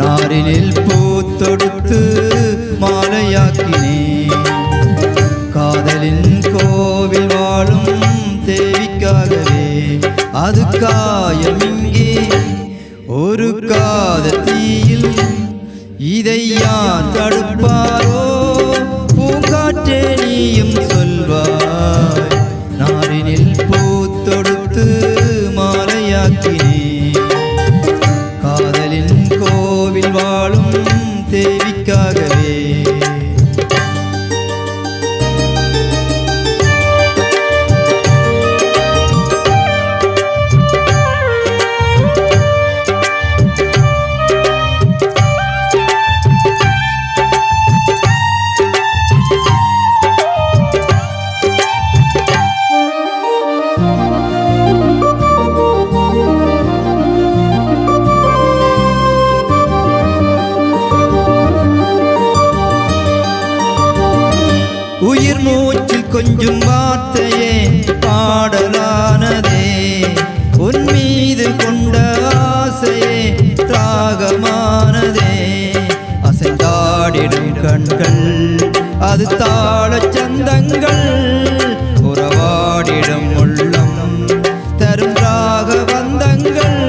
நாரினில் பூத்தொடுத்து மாலையாக்கினே காதலின் கோவில் வாழும் தேவிக்காகவே. அது காயம் இங்கே ஒரு காதல் தீயில் இதை யார் தடுப்பாரோ? உயிர் மூச்சில் கொஞ்சம் வார்த்தையே பாடலானதே. உன் மீது கொண்ட ஆசையே திராகமானதே அசைந்தாடிடும் கண்கள் அது தாழ சந்தங்கள். உறவாடிடும் உள்ளம் தரும் ராக வந்தங்கள்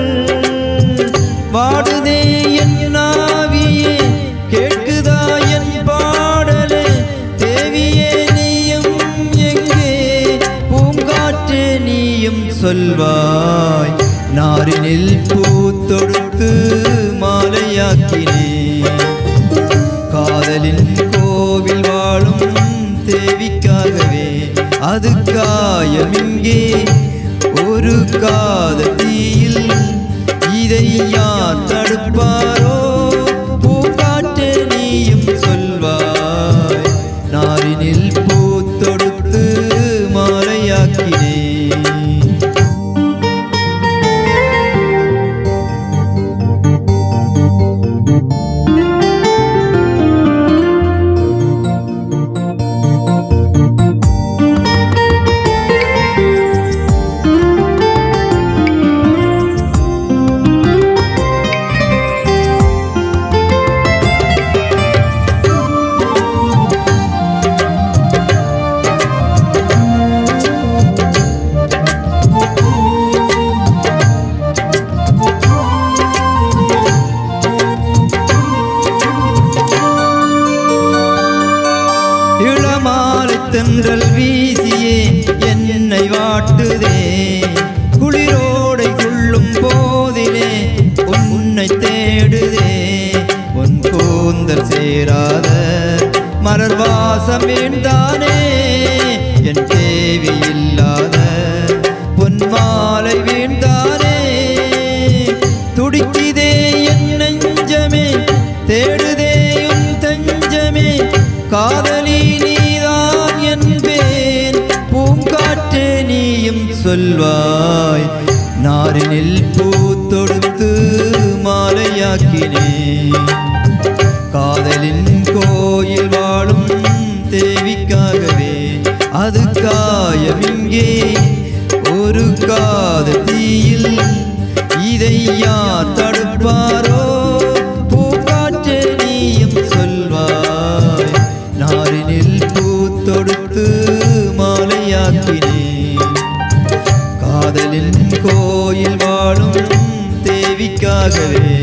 வாடுதே சொல்வாய். நாரினில் பூத்தொடுத்து மாலையாக்கினே காதலின் கோவில் வாழும் தேவிக்காகவே அது காயம் இங்கே ஒரு காதல் தீயில் இதை தென்றல் வீசியே என்னை வாட்டுதே. குளிரோடை கொள்ளும் போதிலே உன்னை தேடுதே. உன் கூந்தல் சேராத மலர் வாசம் வேண்டானே என் தேவி இல்லாத பொன் மாலை வேண்டானே துடிக்குதே என் நெஞ்சமே தேடுதே உன் தஞ்சமே. காதலி சொல்வாய். நாரினில் பூத்தொடுத்து மாலையாக்கினே காதலின் கோயில் வாழும் தேவிக்காகவே அது காயம் இங்கே. ஒரு காத தீயில் இதை யார் தடுப்பாரோ? காதலின் கோயில் வாழும் தேவிக்காகவே.